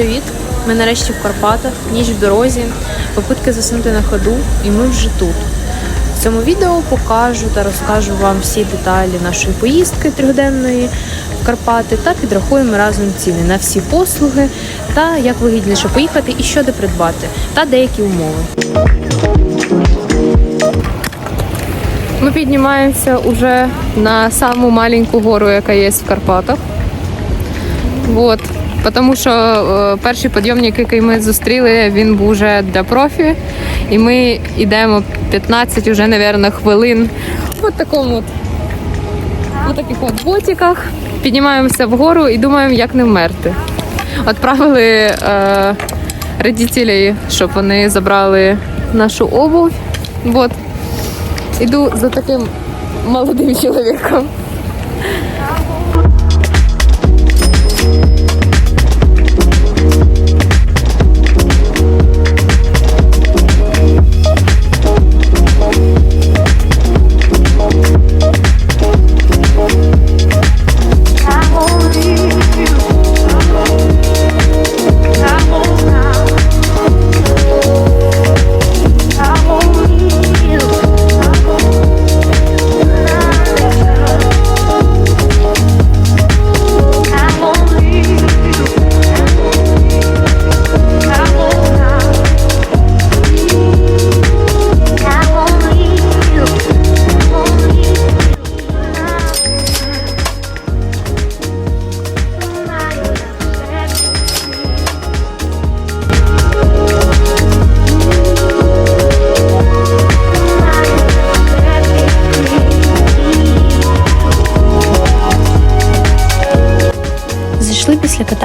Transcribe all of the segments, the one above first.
привіт! Ми нарешті в Карпатах, ніч в дорозі, попитки заснути на ходу, і ми вже тут. В цьому відео покажу та розкажу вам всі деталі нашої поїздки трьохденної в Карпати та підрахуємо разом ціни на всі послуги та як вигідніше поїхати і що де придбати, та деякі умови. Ми піднімаємося уже на саму маленьку гору, яка є в Карпатах. Вот. Тому що е, перший підйомник, який ми зустріли, він був вже для профі. І ми йдемо 15 уже, мабуть, хвилин в такому от, от таких от ботиках. Піднімаємося вгору і думаємо, як не вмерти. Відправили е, родителей, щоб вони забрали нашу обувь. Вот. Іду за таким молодим чоловіком.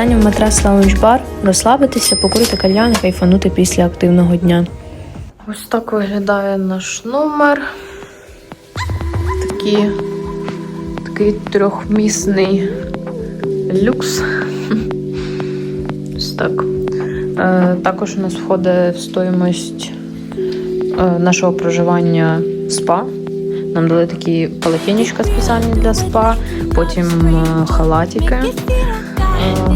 Катання в матрас лаунж бар, розслабитися, покурити кальян і кайфанути після активного дня. Ось так виглядає наш номер. Такі, такий трьохмісний люкс. Ось так. Е, також у нас входить в стоїмость е, нашого проживання спа. Нам дали такі полотенечка спеціальні для спа, потім е, халатики.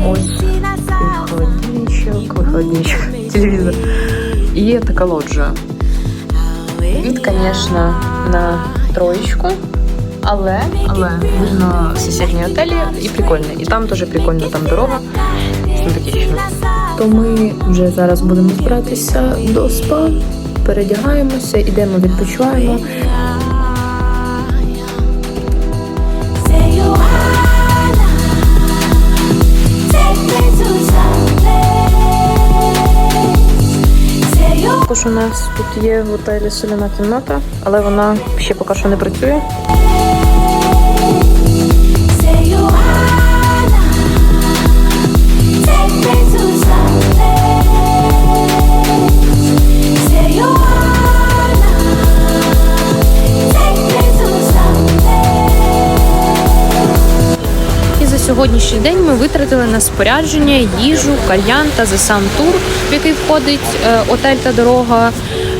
Ось такий холодильничок, холодильничок, телевізор. І така лоджія. Від, звісно, на троєчку. Але, але видно сусідні готелі і прикольно. І там теж прикольно, там дорога. Симпатично. То ми вже зараз будемо збиратися до спа, передягаємося, ідемо, відпочиваємо. Також у нас тут є в готелі соляна кімната, але вона ще поки що не працює. Сьогоднішній день ми витратили на спорядження, їжу, кальян та за сам тур, в який входить е, отель та дорога.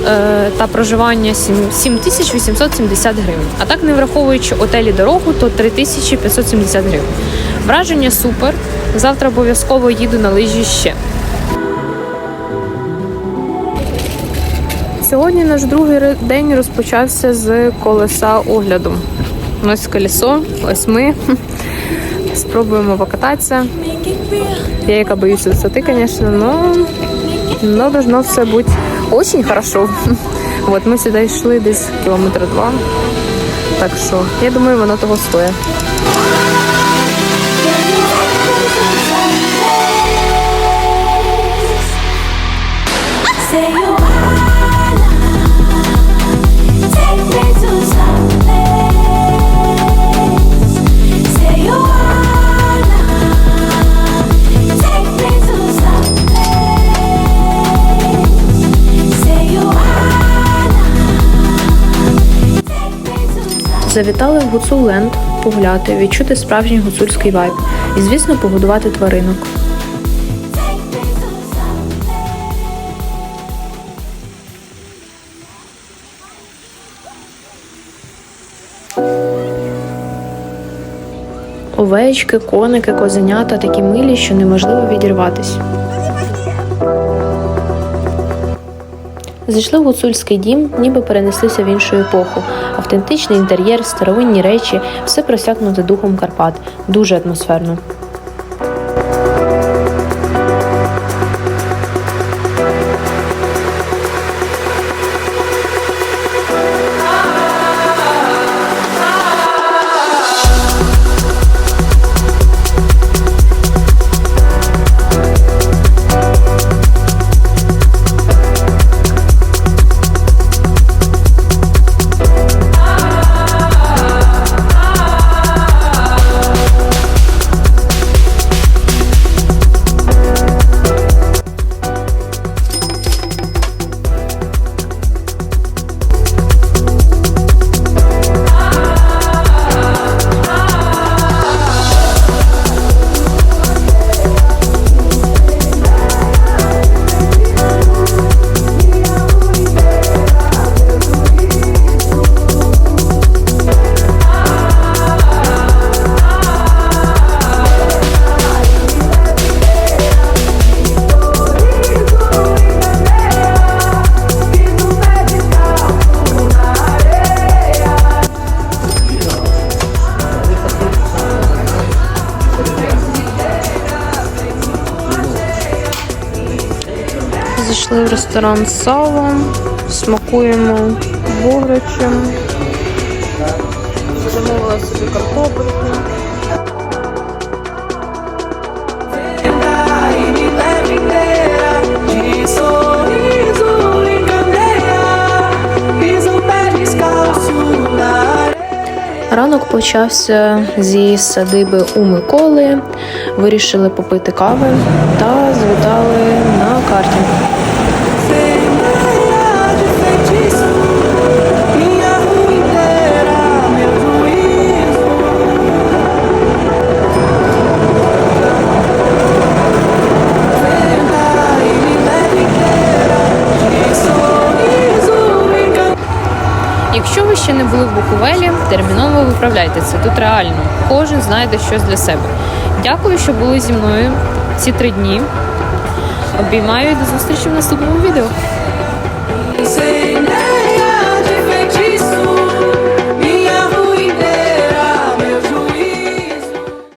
е, Та проживання сім- 7870 гривень. А так, не враховуючи отель і дорогу, то 3570 гривень. Враження супер. Завтра обов'язково їду на лижі ще. Сьогодні наш другий день розпочався з колеса огляду. Ось колесо, ось ми. Спробуємо покататися. Make it real. Я яка боюсь высоты, конечно, но, но должно все быть очень хорошо. Вот ми сюди йшли десь кілометра два. Так що я думаю, воно того стоїть. Say you Завітали в Гуцулленд погуляти, відчути справжній гуцульський вайб і, звісно, погодувати тваринок. Овечки, коники, козенята такі милі, що неможливо відірватись. Зайшли в гуцульський дім, ніби перенеслися в іншу епоху. Автентичний інтер'єр, старовинні речі, все просякнуте духом Карпат. Дуже атмосферно. Зайшли в ресторан Салом смакуємо бограчем. Замовила собі картопельку. Ранок почався зі садиби у Миколи. Вирішили попити кави та звітали на карті. Ще не були в Буковелі, терміново виправляйте це. Тут реально кожен знайде щось для себе. Дякую, що були зі мною ці три дні. Обіймаю і до зустрічі в наступному відео.